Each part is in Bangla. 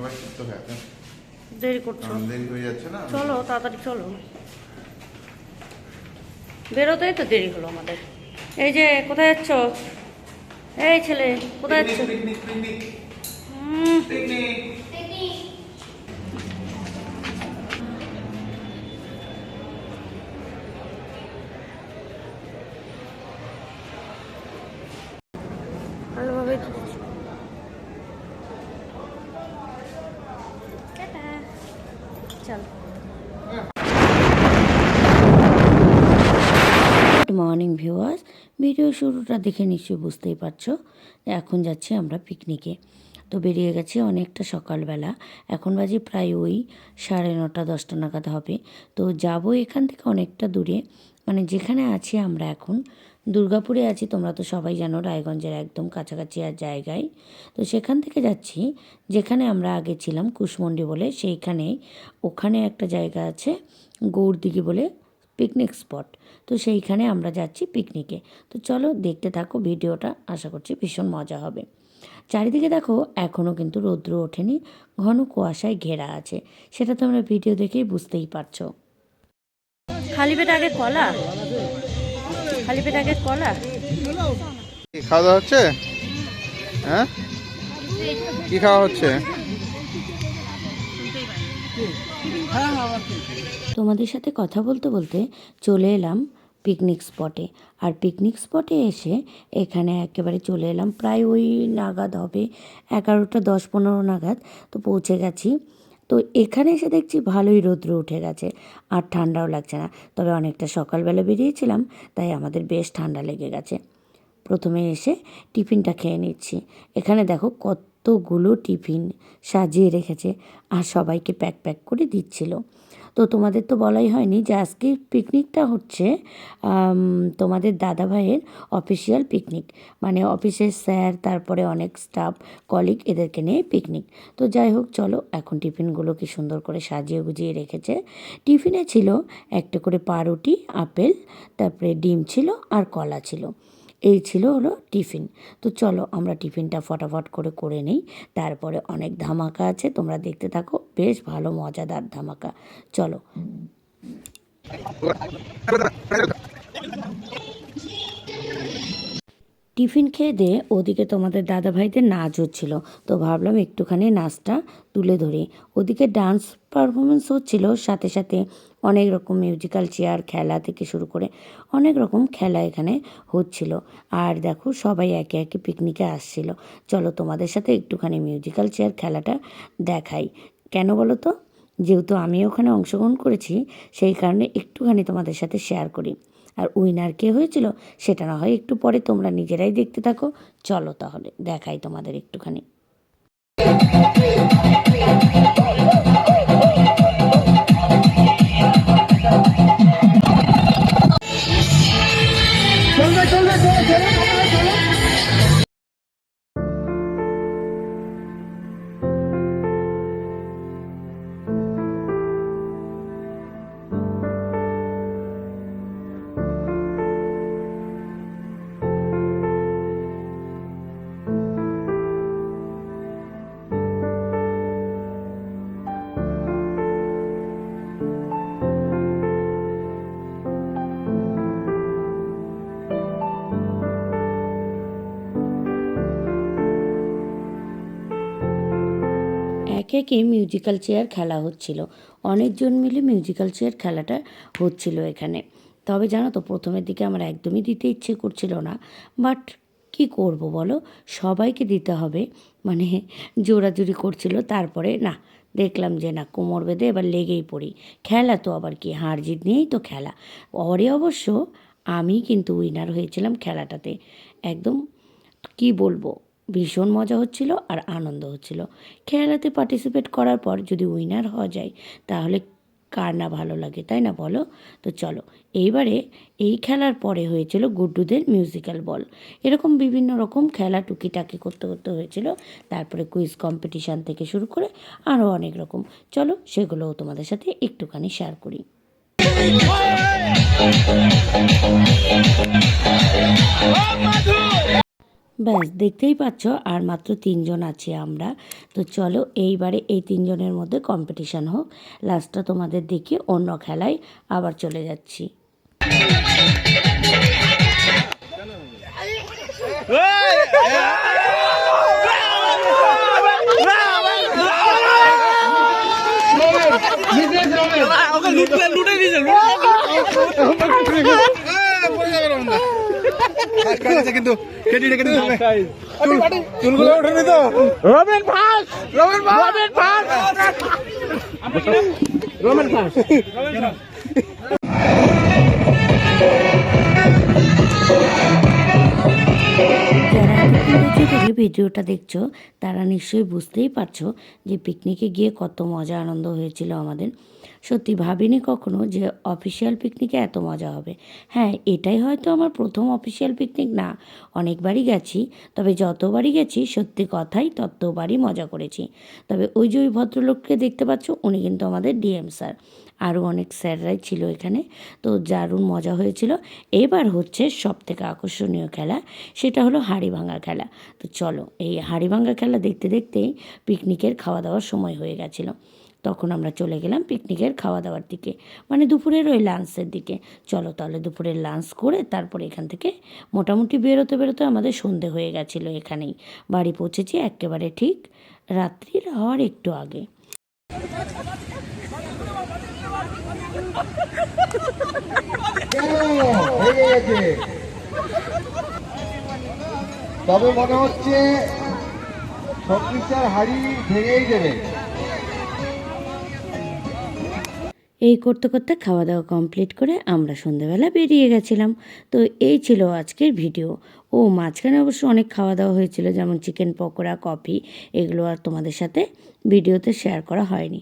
সবাই সুস্থ আছে? দেরি করছ। দেরি হয়ে যাচ্ছে না? চলো তাড়াতাড়ি চলো। বেরোতেই তো দেরি হলো আমাদের। এই যে কোথায় যাচ্ছ? এই ছেলে কোথায় যাচ্ছ? চল। গুড মর্নিং ভিউয়ার্স ভিডিও শুরুটা দেখে নিশ্চয়ই বুঝতেই পারছ। এখন যাচ্ছি আমরা পিকনিকে তো বেরিয়ে গেছি অনেকটা সকালবেলা। এখন বাজে প্রায় ওই সাড়ে নটা, দশটা নাগাদ হবে। তো যাব এখান থেকে অনেকটা দূরে। মানে যেখানে আছি আমরা এখন দুর্গাপুরে আছি, তোমরা তো সবাই জানো রায়গঞ্জের একদম কাছাকাছি আর জায়গায়। তো সেখান থেকে যাচ্ছি, যেখানে আমরা আগে ছিলাম কুশমন্ডি বলে, সেইখানে ওখানে একটা জায়গা আছে গৌরদিঘি বলে পিকনিক স্পট তো সেইখানে আমরা যাচ্ছি পিকনিকে তো চলো দেখতে থাকো ভিডিওটা, আশা করছি ভীষণ মজা হবে। চারিদিকে দেখো এখনও কিন্তু রৌদ্র ওঠেনি, ঘন কুয়াশায় ঘেরা আছে। সেটা তোমরা ভিডিও দেখেই বুঝতেই পারছ। খালি পেট আগে কলা? খালি পেট আগে কলা? খাওয়া দাওয়া হচ্ছে? হ্যাঁ? কি খাওয়া হচ্ছে? তোমাদের সাথে কথা বলতে বলতে চলে এলাম পিকনিক স্পটে আর পিকনিক স্পটে এসে এখানে একেবারে চলে এলাম। প্রায় ওই নাগাদ হবে এগারোটা দশ পনেরো নাগাদ। তো পৌঁছে গেছি। তো এখানে এসে দেখছি ভালোই রৌদ্র উঠে গেছে, আর ঠান্ডাও লাগছে না। তবে অনেকটা সকালবেলা বেরিয়েছিলাম, তাই আমাদের বেশ ঠান্ডা লেগে গেছে। প্রথমে এসে টিফিনটা খেয়ে নিচ্ছি। এখানে দেখো কতগুলো টিফিন সাজিয়ে রেখেছে আর সবাইকে প্যাক প্যাক করে দিচ্ছিল। তো তোমাদের তো বলাই হয়নি যে আজকে পিকনিকটা হচ্ছে তোমাদের দাদা ভাইয়ের অফিসিয়াল পিকনিক মানে অফিসের স্যার, তারপরে অনেক স্টাফ কলিগ এদেরকে নিয়ে পিকনিক তো যাই হোক, চলো এখন টিফিনগুলো কি সুন্দর করে সাজিয়ে গুজিয়ে রেখেছে। টিফিনে ছিল একটা করে পাউরুটি, আপেল, তারপরে ডিম ছিল আর কলা ছিল। এই ছিল হলো টিফিন। তো চলো আমরা টিফিনটা ফটাফট করে করে নিই। তারপরে অনেক ধামাকা আছে, তোমরা দেখতে থাকো। বেশ ভালো, মজাদার ধামাকা। চলো। টিফিন খেয়ে দিয়ে ওদিকে তোমাদের দাদা ভাইদের নাচ হচ্ছিল। তো ভাবলাম একটুখানি নাচটা তুলে ধরি। ওদিকে ডান্স পারফরমেন্স হচ্ছিল, সাথে সাথে অনেক রকম মিউজিক্যাল চেয়ার খেলা থেকে শুরু করে অনেক রকম খেলা এখানে হচ্ছিল। আর দেখো, সবাই একে একে পিকনিকে আসছিল। চলো তোমাদের সাথে একটুখানি মিউজিক্যাল চেয়ার খেলাটা দেখাই। কেন বলো তো? যেহেতু আমি ওখানে অংশগ্রহণ করেছি, সেই কারণে একটুখানি তোমাদের সাথে শেয়ার করি। আর উইনার কে হয়েছিল, সেটা না হয় একটু পরে তোমরা নিজেরাই দেখতে থাকো। চলো তাহলে, দেখাই তোমাদের একটুখানি। একে একে মিউজিক্যাল চেয়ার খেলা হচ্ছিল। অনেকজন মিলে মিউজিক্যাল চেয়ার খেলাটা হচ্ছিল এখানে। তবে জানো তো, প্রথমের দিকে আমার একদমই দিতে ইচ্ছে করছিল না। বাট কি করব বলো? সবাইকে দিতে হবে। মানে জোরাজুরি করছিল। তারপরে না, দেখলাম যে না, কোমর বেঁধে এবার লেগেই পড়ি। খেলা তো আবার কি? হার জিত নিয়েই তো খেলা। পরে অবশ্য আমি কিন্তু উইনার হয়েছিলাম খেলাটাতে। একদম কি বলব? ভীষণ মজা হচ্ছিল আর আনন্দ হচ্ছিল। খেলাতে পার্টিসিপেট করার পর যদি উইনার হওয়া যায়, তাহলে কার না ভালো লাগে, তাই না বলো? তো চলো, এইবারে এই খেলার পরে হয়েছিল গুড্ডুদের মিউজিক্যাল বল এরকম বিভিন্ন রকম খেলা টুকিটাকি করতে করতে হয়েছিল। তারপরে কুইজ কম্পিটিশান থেকে শুরু করে আরও অনেক রকম। চলো, সেগুলোও তোমাদের সাথে একটুখানি শেয়ার করি। ব্যাস দেখতেই পাচ্ছ আর মাত্র তিনজন আছি আমরা তো চলো এইবারে এই তিনজনের মধ্যে কম্পিটিশান হোক লাস্টটা তোমাদের দেখে অন্য খেলায় আবার চলে যাচ্ছি কিন্তু কেটে কেটে চুলগুলো ওঠেনি তো? রবিন ফাস রবিন রবিন ফাস রবিন ফাস ধরে ভিডিওটা দেখছ, তারা নিশ্চয়ই বুঝতেই পারছ যে পিকনিকে গিয়ে কত মজা, আনন্দ হয়েছিল আমাদের। সত্যি ভাবিনি কখনো যে অফিসিয়াল পিকনিকে এত মজা হবে। হ্যাঁ এটাই হয়তো আমার প্রথম অফিসিয়াল পিকনিক না, অনেকবারই গেছি, তবে যতবারই গেছি, সত্যি কথাই ততবারই মজা করেছি। তবে ওই যে ওই ভদ্রলোককে দেখতে পাচ্ছ, উনি কিন্তু আমাদের ডিএম স্যার আরও অনেক স্যাররাই ছিল এখানে। তো দারুণ মজা হয়েছিল। এবার হচ্ছে সব থেকে আকর্ষণীয় খেলা, সেটা হলো হাঁড়ি ভাঙা খেলা। তো চলো, এই হাঁড়ি ভাঙা খেলা দেখতে দেখতেই পিকনিকের খাওয়া দাওয়ার সময় হয়ে গেছিল। তখন আমরা চলে গেলাম পিকনিকের খাওয়া দাওয়ার দিকে মানে দুপুরের ওই লাঞ্চের দিকে। চলো তাহলে দুপুরের লাঞ্চ করে তারপরে এখান থেকে মোটামুটি বেরোতে বেরোতে আমাদের সন্ধে হয়ে গেছিল এখানেই। বাড়ি পৌঁছেছি একেবারে ঠিক রাত্রির হওয়ার একটু আগে। তবে মনে হচ্ছে ছত্রিশটার হাড়ি ভেঙেই দেবে এই করতে করতে খাওয়া দাওয়া কমপ্লিট করে আমরা সন্ধেবেলা বেরিয়ে গেছিলাম। তো এই ছিল আজকের ভিডিও ও, মাঝখানে অবশ্য অনেক খাওয়া দাওয়া হয়েছিল, যেমন চিকেন পকোড়া, কফি, এগুলো আর তোমাদের সাথে ভিডিওতে শেয়ার করা হয়নি।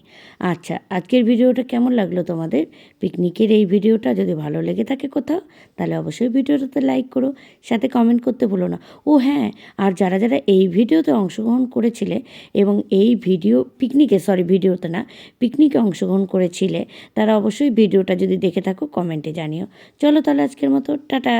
আচ্ছা আজকের ভিডিওটা কেমন লাগল তোমাদের? পিকনিকের এই ভিডিওটা যদি ভালো লেগে থাকে কোথাও, তাহলে অবশ্যই ভিডিওটাতে লাইক করো, সাথে কমেন্ট করতে ভুলো না। ও হ্যাঁ আর যারা যারা এই ভিডিওতে অংশগ্রহণ করেছিলে এবং এই ভিডিও পিকনিকে সরি ভিডিওতে না, পিকনিকে অংশগ্রহণ করেছিলে, তারা অবশ্যই ভিডিওটা যদি দেখে থাকো কমেন্টে জানিও। চলো তাহলে আজকের মতো, টাটা!